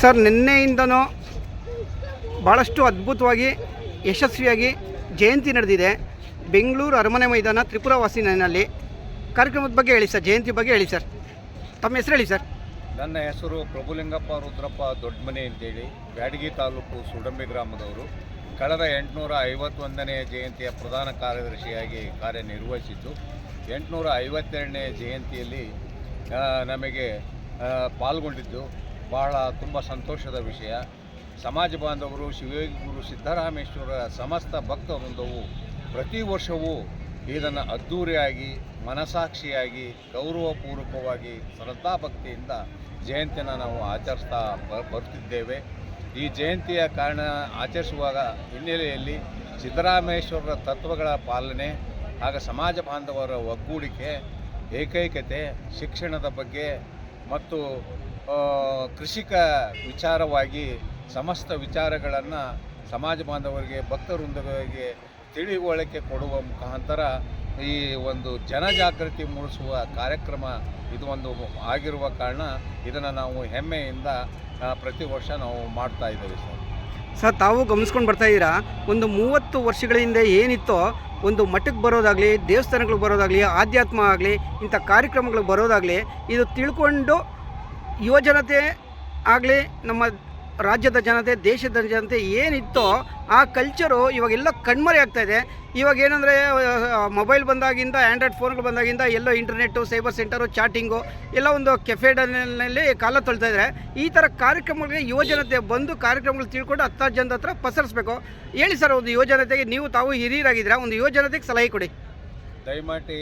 Sir, ನಿನ್ನೆಯಿಂದನೂ ಭಾಳಷ್ಟು ಅದ್ಭುತವಾಗಿ, ಯಶಸ್ವಿಯಾಗಿ ಜಯಂತಿ ನಡೆದಿದೆ. ಬೆಂಗಳೂರು ಅರಮನೆ ಮೈದಾನ ತ್ರಿಪುರ ವಾಸಿನಲ್ಲಿ ಕಾರ್ಯಕ್ರಮದ ಬಗ್ಗೆ ಹೇಳಿ ಸರ್, ಜಯಂತಿ ಬಗ್ಗೆ ಹೇಳಿ ಸರ್. ತಮ್ಮ ಹೆಸರು ಹೇಳಿ ಸರ್. ನನ್ನ ಹೆಸರು ಪ್ರಭುಲಿಂಗಪ್ಪ ರುದ್ರಪ್ಪ ದೊಡ್ಡಮನೆ ಅಂತೇಳಿ, ಬ್ಯಾಡಗಿ ತಾಲೂಕು ಸುಡಂಬಿ ಗ್ರಾಮದವರು. ಕಳೆದ ಎಂಟುನೂರ ಐವತ್ತೊಂದನೇ ಜಯಂತಿಯ ಪ್ರಧಾನ ಕಾರ್ಯದರ್ಶಿಯಾಗಿ ಕಾರ್ಯನಿರ್ವಹಿಸಿದ್ದು, ಎಂಟುನೂರ ಐವತ್ತೆರಡನೇ ಜಯಂತಿಯಲ್ಲಿ ನಮಗೆ ಪಾಲ್ಗೊಂಡಿದ್ದು. ಬಹಳ ತುಂಬ ಸಂತೋಷದ ವಿಷಯ. ಸಮಾಜ ಬಾಂಧವರು ಶಿವಯೋಗಿ ಗುರು ಸಿದ್ದರಾಮೇಶ್ವರ ಸಮಸ್ತ ಭಕ್ತ ವೃಂದವು ಪ್ರತಿ ವರ್ಷವೂ ಇದನ್ನು ಅದ್ಧೂರಿಯಾಗಿ ಮನಸಾಕ್ಷಿಯಾಗಿ, ಗೌರವಪೂರ್ವಕವಾಗಿ, ಶ್ರದ್ಧಾಭಕ್ತಿಯಿಂದ ಜಯಂತಿಯನ್ನು ನಾವು ಆಚರಿಸ್ತಾ ಬರ್ತಿದ್ದೇವೆ ಈ ಜಯಂತಿಯ ಕಾರಣ ಆಚರಿಸುವಾಗ ಹಿನ್ನೆಲೆಯಲ್ಲಿ ಸಿದ್ದರಾಮೇಶ್ವರರ ತತ್ವಗಳ ಪಾಲನೆ ಹಾಗೂ ಸಮಾಜ ಬಾಂಧವರ ಒಗ್ಗೂಡಿಕೆ, ಏಕೈಕತೆ, ಶಿಕ್ಷಣದ ಬಗ್ಗೆ ಮತ್ತು ಕೃಷಿಕ ವಿಚಾರವಾಗಿ ಸಮಸ್ತ ವಿಚಾರಗಳನ್ನು ಸಮಾಜ ಬಾಂಧವರಿಗೆ, ಭಕ್ತವೃಂದಗಳಿಗೆ ತಿಳಿವಳಿಕೆ ಕೊಡುವ ಮುಖಾಂತರ ಈ ಒಂದು ಜನಜಾಗೃತಿ ಮೂಡಿಸುವ ಕಾರ್ಯಕ್ರಮ ಇದು ಒಂದು ಆಗಿರುವ ಕಾರಣ ಇದನ್ನು ನಾವು ಹೆಮ್ಮೆಯಿಂದ ಪ್ರತಿ ವರ್ಷ ನಾವು ಮಾಡ್ತಾ ಇದ್ದೇವೆ ಸರ್. ಸರ್, ತಾವು ಗಮನಿಸ್ಕೊಂಡು ಬರ್ತಾ ಇದ್ದೀರಾ? ಒಂದು ಮೂವತ್ತು ವರ್ಷಗಳ ಹಿಂದೆ ಏನಿತ್ತೋ, ಒಂದು ಮಠಕ್ಕೆ ಬರೋದಾಗಲಿ, ದೇವಸ್ಥಾನಗಳಿಗೆ ಬರೋದಾಗಲಿ, ಆಧ್ಯಾತ್ಮ ಆಗಲಿ, ಇಂಥ ಕಾರ್ಯಕ್ರಮಗಳಿಗೆ ಬರೋದಾಗಲಿ, ಇದು ತಿಳ್ಕೊಂಡು ಯುವಜನತೆ ಆಗಲಿ, ನಮ್ಮ ರಾಜ್ಯದ ಜನತೆ, ದೇಶದ ಜನತೆ ಏನಿತ್ತೋ ಆ ಕಲ್ಚರು ಇವಾಗೆಲ್ಲ ಕಣ್ಮರೆ ಆಗ್ತಾಯಿದೆ ಇವಾಗ ಏನಂದರೆ ಮೊಬೈಲ್ ಬಂದಾಗಿಂದ ಆ್ಯಂಡ್ರಾಯ್ಡ್ ಫೋನ್ಗಳು ಬಂದಾಗಿಂದ ಎಲ್ಲೋ ಇಂಟರ್ನೆಟ್ಟು ಸೈಬರ್ ಸೆಂಟರು ಚಾಟಿಂಗು ಎಲ್ಲ ಒಂದು ಕೆಫೆಡನಲ್ಲಿ ಕಾಲ ತೊಳ್ತಾ ಇದ್ದಾರೆ ಈ ಥರ ಕಾರ್ಯಕ್ರಮಗಳಿಗೆ ಯುವಜನತೆ ಬಂದು ಕಾರ್ಯಕ್ರಮಗಳು ತಿಳ್ಕೊಂಡು ಹತ್ತಾರು ಜನದ ಹತ್ರ ಪಸರಿಸ್ಬೇಕು. ಹೇಳಿ ಸರ್, ಒಂದು ಯುವಜನತೆಗೆ ನೀವು ತಾವು ಹಿರಿಯರಾಗಿದ್ದೀರಾ? ಒಂದು ಯುವಜನತೆಗೆ ಸಲಹೆ ಕೊಡಿ. ದಯಮಾಡಿ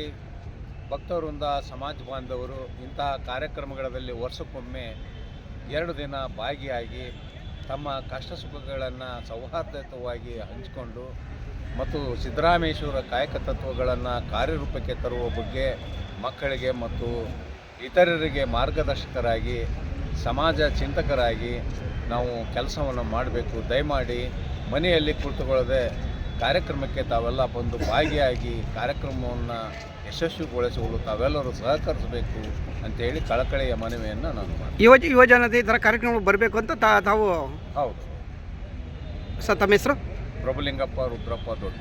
ಭಕ್ತವೃಂದ, ಸಮಾಜ ಬಾಂಧವರು ಇಂತಹ ಕಾರ್ಯಕ್ರಮಗಳಲ್ಲಿ ವರ್ಷಕ್ಕೊಮ್ಮೆ ಎರಡು ದಿನ ಭಾಗಿಯಾಗಿ ತಮ್ಮ ಕಷ್ಟ ಸುಖಗಳನ್ನು ಸೌಹಾರ್ದಯುತವಾಗಿ ಹಂಚಿಕೊಂಡು ಮತ್ತು ಸಿದ್ದರಾಮೇಶ್ವರ ಕಾಯಕ ತತ್ವಗಳನ್ನು ಕಾರ್ಯರೂಪಕ್ಕೆ ತರುವ ಬಗ್ಗೆ ಮಕ್ಕಳಿಗೆ ಮತ್ತು ಇತರರಿಗೆ ಮಾರ್ಗದರ್ಶಕರಾಗಿ, ಸಮಾಜ ಚಿಂತಕರಾಗಿ ನಾವು ಕೆಲಸವನ್ನು ಮಾಡಬೇಕು. ದಯಮಾಡಿ ಮನೆಯಲ್ಲಿ ಕುಳಿತುಕೊಳ್ಳದೆ ಕಾರ್ಯಕ್ರಮಕ್ಕೆ ತಾವೆಲ್ಲ ಬಂದು ಭಾಗಿಯಾಗಿ ಕಾರ್ಯಕ್ರಮವನ್ನು ಯಶಸ್ವಿಗೊಳಿಸಲು ತಾವೆಲ್ಲರೂ ಸಹಕರಿಸಬೇಕು ಅಂತೇಳಿ ಕಳಕಳಿಯ ಮನವಿಯನ್ನು ನಾನು ಮಾಡ್ತೀನಿ. ಯುವ ಯುವಜನತೆ ಈ ಥರ ಕಾರ್ಯಕ್ರಮಕ್ಕೆ ಬರಬೇಕು ಅಂತ ತಾ ತಾವು ಹೌದು. ಸರ್ ತಮ್ಮ ಹೆಸರು? ಪ್ರಭುಲಿಂಗಪ್ಪ ರುದ್ರಪ್ಪ ದೊಡ್ಡ